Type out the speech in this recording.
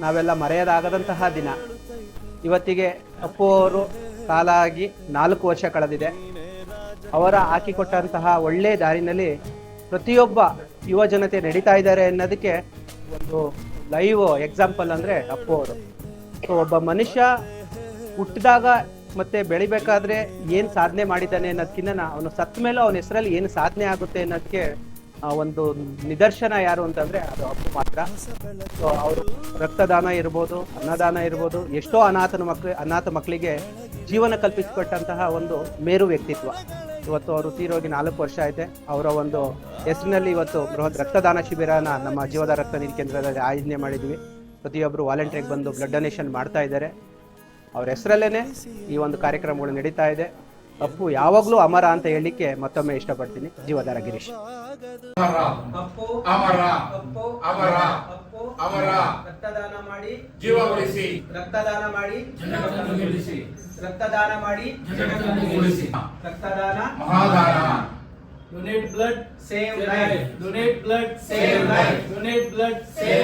ನಾವೆಲ್ಲ ಮರೆಯದಾಗದಂತಹ ದಿನ. ಇವತ್ತಿಗೆ ಅಪ್ಪು ಅವರು ಸಾಲಾಗಿ ನಾಲ್ಕು ವರ್ಷ ಕಳೆದಿದೆ. ಅವರ ಹಾಕಿಕೊಟ್ಟಂತಹ ಒಳ್ಳೆ ದಾರಿನಲ್ಲಿ ಪ್ರತಿಯೊಬ್ಬ ಯುವ ಜನತೆ ನಡೀತಾ ಇದ್ದಾರೆ ಅನ್ನೋದಕ್ಕೆ ಒಂದು ಲೈವ್ ಎಕ್ಸಾಂಪಲ್ ಅಂದರೆ ಅಪ್ಪು ಅವರು. ಸೊ, ಒಬ್ಬ ಮನುಷ್ಯ ಹುಟ್ಟಿದಾಗ ಮತ್ತೆ ಬೆಳಿಬೇಕಾದ್ರೆ ಏನು ಸಾಧನೆ ಮಾಡಿದ್ದಾನೆ ಅನ್ನೋದಕ್ಕಿಂತ ಅವನು ಸತ್ತ ಮೇಲೂ ಅವನ ಹೆಸರಲ್ಲಿ ಏನು ಸಾಧನೆ ಆಗುತ್ತೆ ಅನ್ನೋದಕ್ಕೆ ಒಂದು ನಿದರ್ಶನ ಯಾರು ಅಂತಂದ್ರೆ ಅದು ಅಪ್ಪು ಮಾತ್ರ. ಸೊ ಅವರು ರಕ್ತದಾನ ಇರ್ಬೋದು, ಅನ್ನದಾನ ಇರ್ಬೋದು, ಎಷ್ಟೋ ಅನಾಥನ ಮಕ್ಳು, ಅನಾಥ ಮಕ್ಕಳಿಗೆ ಜೀವನ ಕಲ್ಪಿಸಿಕೊಟ್ಟಂತಹ ಒಂದು ಮೇರು ವ್ಯಕ್ತಿತ್ವ. ಇವತ್ತು ಅವರು ತೀರೋಗಿ ನಾಲ್ಕು ವರ್ಷ ಐತೆ ಅವರ ಒಂದು ಹೆಸರಿನಲ್ಲಿ ಇವತ್ತು ಬೃಹತ್ ರಕ್ತದಾನ ಶಿಬಿರನ ನಮ್ಮ ಜೀವದ ರಕ್ತ ನಿಧಿ ಕೇಂದ್ರದಲ್ಲಿ ಆಯೋಜನೆ ಮಾಡಿದ್ವಿ. ಪ್ರತಿಯೊಬ್ಬರು ವಾಲಂಟಿಯರ್ಗೆ ಬಂದು ಬ್ಲಡ್ ಡೊನೇಷನ್ ಮಾಡ್ತಾ ಇದ್ದಾರೆ. ಅವ್ರ ಹೆಸರಲ್ಲೇ ಈ ಒಂದು ಕಾರ್ಯಕ್ರಮಗಳು ನಡೀತಾ ಇದೆ. ಅಪ್ಪು ಯಾವಾಗಲೂ ಅಮರ ಅಂತ ಹೇಳಲಿಕ್ಕೆ ಮತ್ತೊಮ್ಮೆ ಇಷ್ಟಪಡ್ತೀನಿ. ಜೀವಧಾರ ಗಿರೀಶ್. ಅಮರ ಅಪ್ಪು ಅಮರ ಅಪ್ಪು ಅಮರ ಅಪ್ಪು ಅಮರ. ರಕ್ತದಾನ ಮಾಡಿ ಜೀವ ಉಳಿಸಿ. ರಕ್ತದಾನ ಮಾಡಿ ರಕ್ತದಾನ ಮಾಡಿ ರಕ್ತದಾನ. ಮಹಾದಾನ. Blood save life donate blood save life donate blood save